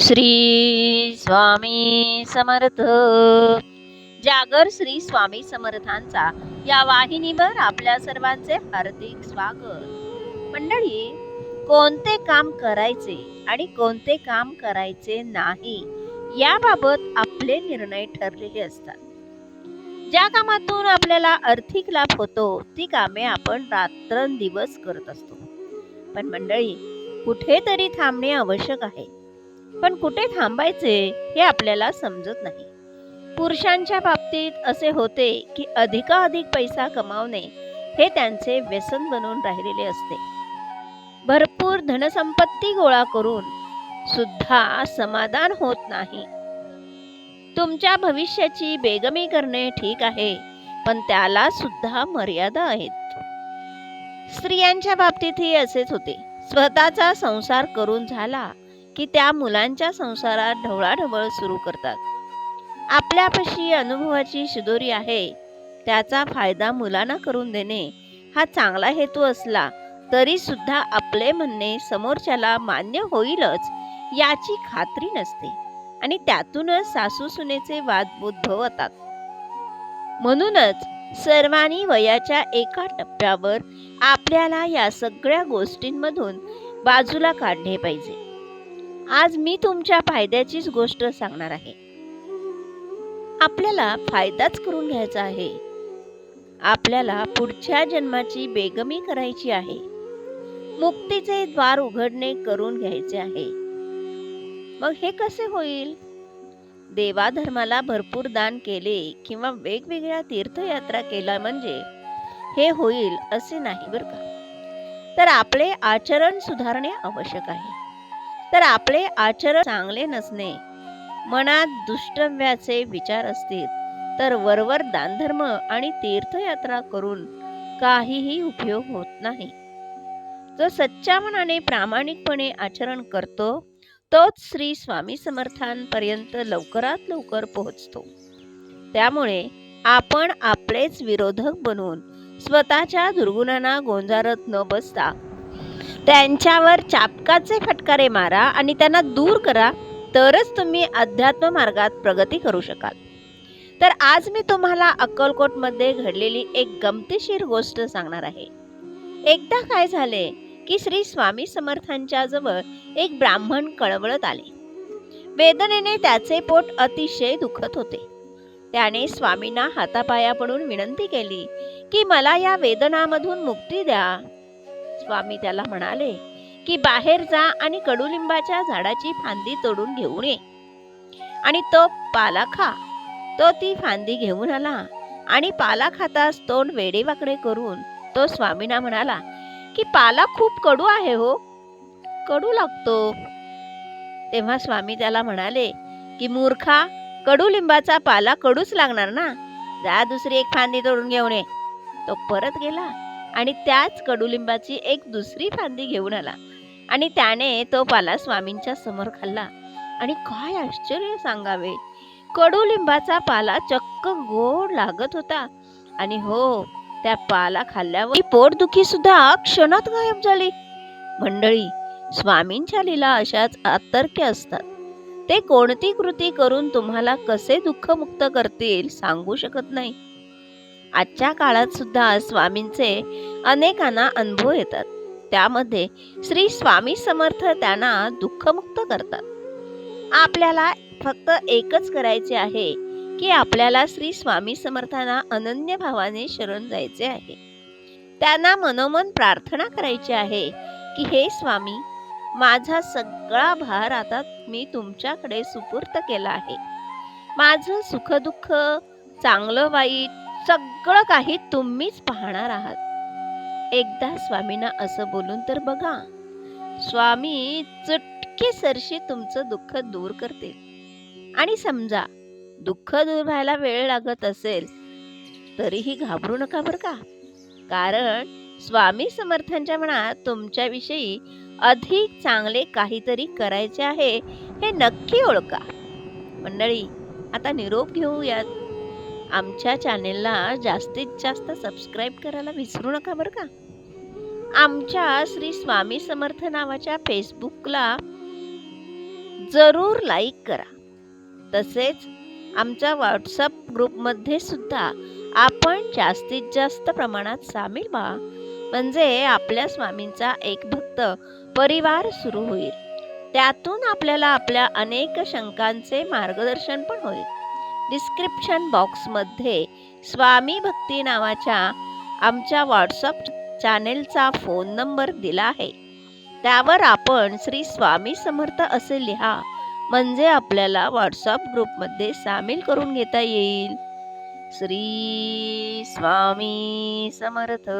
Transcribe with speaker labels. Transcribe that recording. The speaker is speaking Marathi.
Speaker 1: श्री स्वामी समर्थ. जागर श्री स्वामी समर्थांचा या वाहिनीवर आपल्या सर्वांचे हार्दिक स्वागत. मंडळी कोणते काम करायचे आणि कोणते काम करायचे नाही याबाबत आपले निर्णय ठरलेले असतात. ज्या कामातून आपल्याला आर्थिक लाभ होतो ती कामे आपण रात्रंदिवस करत असतो. पण मंडळी कुठेतरी थांबणे आवश्यक आहे. पण कुठे थांबायचे हे आपल्याला समजत नाही. पुरुषांच्या बाबतीत असे होते की अधिकाधिक पैसा कमावणे हे त्यांचे व्यसन बनून राहिलेले असते. भरपूर धनसंपत्ती गोळा करून सुद्धा समाधान होत नाही. तुमच्या भविष्याची बेगमी करणे ठीक आहे पण त्याला सुद्धा मर्यादा आहेत. स्त्रियांच्या बाबतीतही असेच होते. स्वतःचा संसार करून झाला की त्या मुलांच्या संसारात ढवळाढवळ सुरू करतात. आपल्यापाशी अनुभवाची शिदोरी आहे. त्याचा फायदा मुलांना करून देणे हा चांगला हेतू असला तरी सुद्धा आपले म्हणणे समोरच्याला मान्य होईलच याची खात्री नसते आणि त्यातूनच सासू सुनेचे वाद उद्भवतात. म्हणूनच सर्वांनी वयाच्या एका टप्प्यावर आपल्याला या सगळ्या गोष्टींमधून बाजूला काढले पाहिजे. आज मी तुमच्या फायद्याचीच गोष्ट सांगणार आहे. आपल्याला फायदाच करून घ्यायचा आहे. आपल्याला पुढच्या जन्माची बेगमी करायची आहे. मुक्तीचे द्वार उघडणे करून घ्यायचे आहे. मग हे कसे होईल? देवाधर्माला भरपूर दान केले किंवा वेगवेगळ्या तीर्थयात्रा केला म्हणजे हे होईल असे नाही बरं का? तर आपले आचरण सुधारणे आवश्यक आहे. तर आपले आचरण चांगले नसणे. मनात दुष्टव्याचे विचार असतील तर वरवर दानधर्म आणि तीर्थयात्रा करून काहीही उपयोग होत नाही. जो सच्च्या मनाने प्रामाणिकपणे आचरण करतो तोच श्री स्वामी समर्थांपर्यंत लवकरात लवकर पोहोचतो. त्यामुळे आपण आपलेच विरोधक बनून स्वतःच्या दुर्गुणांना गोंजारत न बसता त्यांच्यावर चापकाचे फटकारे मारा आणि त्यांना दूर करा तरच तुम्ही अध्यात्म मार्गात प्रगती करू शकाल. तर आज मी तुम्हाला अक्कलकोटमध्ये घडलेली एक गमतीशीर गोष्ट सांगणार आहे. एकदा काय झाले की श्री स्वामी समर्थांच्या जवळ एक ब्राह्मण कळवळत आले. वेदनेने त्याचे पोट अतिशय दुखत होते. त्याने स्वामींना हातापाया पडून विनंती केली की मला या वेदनामधून मुक्ती द्या स्वामी त्याला म्हणाले की बाहेर जा आणि कडुलिंबाच्या झाडाची फांदी तोडून घेऊन ये. आणि तो पाला खा. तो ती फांदी घेऊन आला आणि पाला खाताच तोंड वेडेवाकडे करून तो स्वामींना म्हणाला की पाला खूप कडू आहे हो. कडू लागतो. तेव्हा स्वामी त्याला म्हणाले की मूर्खा कडुलिंबाचा पाला कडूच लागणार ना. जा दुसरी एक फांदी तोडून घेऊन ये. तो परत गेला आणि त्याच कडुलिंबाची एक दुसरी फांदी घेऊन आला. आणि त्याने तो पाला स्वामींच्या समोर खाल्ला. आणि काय आश्चर्य सांगावे. कडुलिंबाचा पाला चक्क गोड लागत होता. आणि हो त्या पाला खाल्ल्यावर पोटदुखी सुद्धा क्षणात गायब झाली. मंडळी स्वामींच्या लीला अशाच आतर्क्य असतात. ते कोणती कृती करून तुम्हाला कसे दुःखमुक्त करतील सांगू शकत नाही. आजच्या काळात सुद्धा स्वामींचे अनेकांना अनुभव येतात. त्यामध्ये श्री स्वामी समर्थ त्यांना दुःखमुक्त करतात. आपल्याला फक्त एकच करायचे आहे की आपल्याला श्री स्वामी समर्थांना अनन्य भावाने शरण जायचे आहे. त्यांना मनोमन प्रार्थना करायची आहे की हे स्वामी माझा सगळा भार आता मी तुमच्याकडे सुपूर्त केला आहे. माझं सुखदुःख चांगलं वाईट सगळं काही तुम्हीच पाहणार आहात. एकदा स्वामींना असं बोलून तर बघा. स्वामी चुटकी सरशी तुमचं दुःख दूर करतील. आणि समजा दुःख दूर व्हायला वेळ लागत असेल तरीही घाबरू नका बरं का? कारण स्वामी समर्थांच्या मनात तुमच्याविषयी अधिक चांगले काहीतरी करायचे आहे हे नक्की ओळखा. मंडळी आता निरोप घेऊयात. आमच्या चॅनेलला जास्तीत जास्त सबस्क्राईब करायला विसरू नका बरं का. आमच्या श्री स्वामी समर्थ नावाच्या फेसबुकला जरूर लाईक करा. तसेच आमच्या व्हॉट्सअप ग्रुपमध्ये सुद्धा आपण जास्तीत जास्त प्रमाणात सामील व्हा. म्हणजे आपल्या स्वामींचा एक भक्त परिवार सुरू होईल. त्यातून आपल्याला आपल्या अनेक शंकांचे मार्गदर्शन पण होईल. डिस्क्रिप्शन बॉक्समध्ये स्वामी भक्ती नावाच्या आमच्या व्हॉट्सअप चॅनेलचा फोन नंबर दिला आहे. त्यावर आपण श्री स्वामी समर्थ असे लिहा म्हणजे आपल्याला व्हॉट्सअप ग्रुपमध्ये सामील करून घेता येईल. श्री स्वामी समर्थ.